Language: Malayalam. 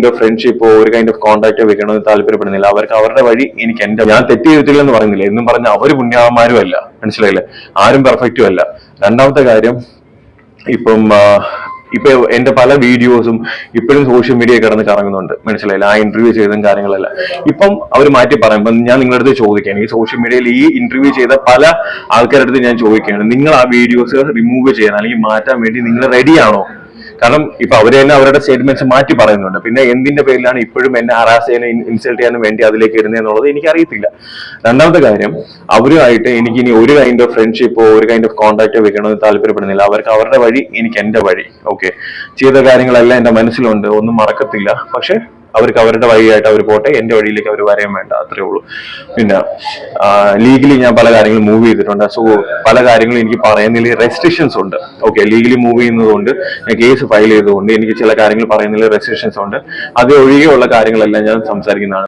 കൈൻഡ് ഓഫ് ഫ്രണ്ട്ഷിപ്പോ ഒരു കൈൻഡ് ഓഫ് കോൺടാക്റ്റോ വെക്കണമെന്ന് താല്പര്യപ്പെടുന്നില്ല. അവർക്ക് അവരുടെ വഴി എനിക്ക് എന്റെ ഞാൻ തെറ്റ് ചെയ്തിട്ടില്ല എന്ന് പറയുന്നില്ല. എന്നും പറഞ്ഞ അവർ പുണ്യാളന്മാരും അല്ല. മനസ്സിലായില്ലേ? ആരും പെർഫെക്റ്റും അല്ല. രണ്ടാമത്തെ കാര്യം ഇപ്പം ഇപ്പൊ എന്റെ പല വീഡിയോസും ഇപ്പോഴും സോഷ്യൽ മീഡിയ കിടന്ന് കറങ്ങുന്നുണ്ട്. മനസ്സിലായില്ല? ആ ഇന്റർവ്യൂ ചെയ്തും കാര്യങ്ങളല്ല. ഇപ്പം അവർ മാറ്റി പറയുമ്പോൾ ഞാൻ നിങ്ങളുടെ അടുത്ത് ചോദിക്കുകയാണ്. ഈ സോഷ്യൽ മീഡിയയിൽ ഈ ഇന്റർവ്യൂ ചെയ്ത പല ആൾക്കാരുടെ അടുത്ത് ഞാൻ ചോദിക്കുകയാണ്. നിങ്ങൾ ആ വീഡിയോസ് റിമൂവ് ചെയ്യാൻ അല്ലെങ്കിൽ മാറ്റാൻ വേണ്ടി നിങ്ങൾ റെഡിയാണോ കാരണം ഇപ്പൊ അവർ തന്നെ അവരുടെ സ്റ്റേറ്റ്മെന്റ്സ് മാറ്റി പറയുന്നുണ്ട്. പിന്നെ എന്തിന്റെ പേരിലാണ് ഇപ്പോഴും എന്നെ ഹറാസ് ചെയ്യാനും ഇൻസൾട്ട് ചെയ്യാനും വേണ്ടി അതിലേക്ക് ഇരുന്നത് എന്നുള്ളത് എനിക്ക് അറിയത്തില്ല രണ്ടാമത്തെ കാര്യം അവരുമായിട്ട് എനിക്ക് ഇനി ഒരു കൈൻഡ് ഓഫ് ഫ്രണ്ട്ഷിപ്പോ ഒരു കൈൻഡ് ഓഫ് കോൺടാക്റ്റോ വെക്കണമെന്ന് താല്പര്യപ്പെടുന്നില്ല. അവർക്ക് അവരുടെ വഴി എനിക്ക് എന്റെ വഴി ഓക്കെ ചെയ്ത കാര്യങ്ങളെല്ലാം എന്റെ മനസ്സിലുണ്ട് ഒന്നും മറക്കത്തില്ല. പക്ഷെ അവർക്ക് അവരുടെ വഴിയായിട്ട് അവർ പോട്ടെ എന്റെ വഴിയിലേക്ക് അവർ വരയാൻ വേണ്ട അത്രേ ഉള്ളൂ. പിന്നെ ലീഗലി ഞാൻ പല കാര്യങ്ങളും മൂവ് ചെയ്തിട്ടുണ്ട്. സോ പല കാര്യങ്ങളും എനിക്ക് പറയുന്നതിൽ റെസ്ട്രിക്ഷൻസ് ഉണ്ട്. ഓക്കെ ലീഗലി മൂവ് ചെയ്യുന്നതുകൊണ്ട് ഞാൻ കേസ് ഫയൽ ചെയ്തുകൊണ്ട് എനിക്ക് ചില കാര്യങ്ങൾ പറയുന്നതിൽ റെസ്ട്രിക്ഷൻസ് ഉണ്ട്. അത് ഒഴികെയുള്ള കാര്യങ്ങളെല്ലാം ഞാൻ സംസാരിക്കുന്നതാണ്.